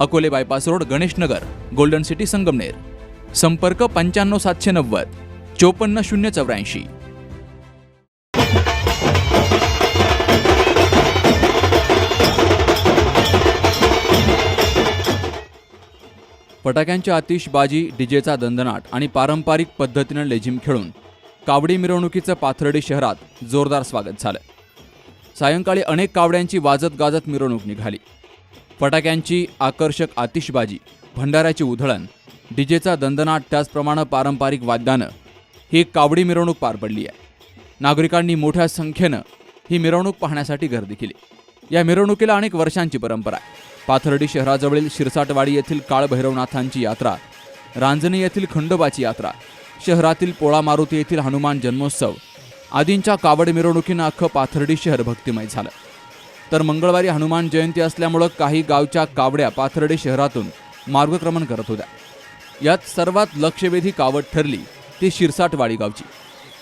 Akole bypass road Ganeshnagar golden city Sangamner. संपर्क पंच्याण्णव सातशे नव्वद चोपन्न शून्य चौऱ्याऐंशी. फटाक्यांच्या आतिषबाजी डीजेचा दंदनाट आणि पारंपरिक पद्धतीनं लेझिम खेळून कावडी मिरवणुकीचं पाथर्डी शहरात जोरदार स्वागत झालं. सायंकाळी अनेक कावड्यांची वाजत गाजत मिरवणूक निघाली. फटाक्यांची आकर्षक आतिषबाजी भंडाऱ्याची उधळण डीजेचा दंदनाट त्याचप्रमाणे पारंपरिक वाद्यानं ही कावडी मिरवणूक पार पडली आहे. नागरिकांनी मोठ्या संख्येनं ही मिरवणूक पाहण्यासाठी गर्दी केली. या मिरवणुकीला अनेक वर्षांची परंपरा आहे. पाथर्डी शहराजवळील शिरसाटवाडी येथील काळभैरवनाथांची यात्रा रांजणी येथील खंडोबाची यात्रा शहरातील पोळा मारुती येथील हनुमान जन्मोत्सव आदींच्या कावड मिरवणुकीनं अख्खं पाथर्डी शहर भक्तिमय झालं. तर मंगळवारी हनुमान जयंती असल्यामुळं काही गावच्या कावड्या पाथर्डे शहरातून मार्गक्रमण करत होत्या. यात सर्वात लक्षवेधी कावड ठरली ती शिरसाटवाडी गावची.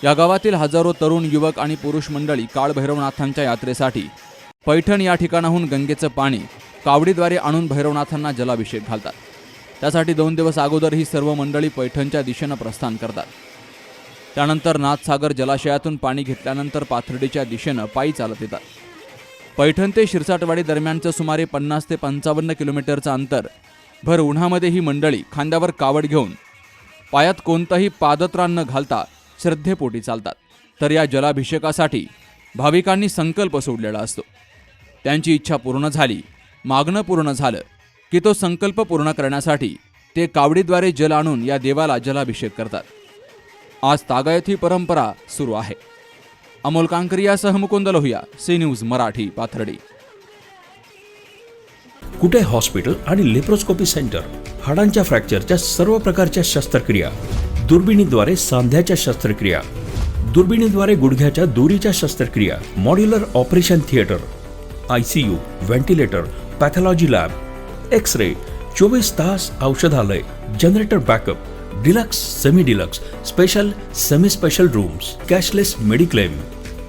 या गावातील हजारो तरुण युवक आणि पुरुष मंडळी काळभैरवनाथांच्या यात्रेसाठी पैठण या ठिकाणाहून गंगेचं पाणी कावडीद्वारे आणून भैरवनाथांना जलाभिषेक घालतात. त्यासाठी दोन दिवस अगोदर ही सर्व मंडळी पैठणच्या दिशेनं प्रस्थान करतात. त्यानंतर नाथसागर जलाशयातून पाणी घेतल्यानंतर पाथर्डीच्या दिशेनं पायी चालत येतात. पैठण ते शिरसाटवाडी दरम्यानचं सुमारे पन्नास ते पंचावन्न किलोमीटरचं अंतर. भर उन्हामध्ये ही मंडळी खांद्यावर कावड घेऊन पायात कोणतंही पादत्राण न घालता श्रद्धेपोटी चालतात. तर या जलाभिषेकासाठी भाविकांनी संकल्प सोडलेला असतो. त्यांची इच्छा पूर्ण झाली मागणं पूर्ण झालं की तो संकल्प पूर्ण करण्यासाठी ते कावडीद्वारे जल आणून या देवाला जलाभिषेक करतात. आज तागायत ही परंपरा सुरू आहे. Amol कांकरियासह Mukund Lohiya C news Marathi Pathardi. Kute hospital आणि लेप्रोस्कोपी सेंटर? हाडांच्या फ्रॅक्चरच्या सर्व प्रकारच्या शस्त्रक्रिया. दुर्बिणीद्वारे सांध्याच्या शस्त्रक्रिया. दुर्बिणीद्वारे गुडघ्याच्या दोरीच्या शस्त्रक्रिया. Modular operation theatre I C U ventilator pathology lab X ray चोवीस तास औषधालय. Generator backup deluxe semi deluxe special semi special rooms cashless mediclaim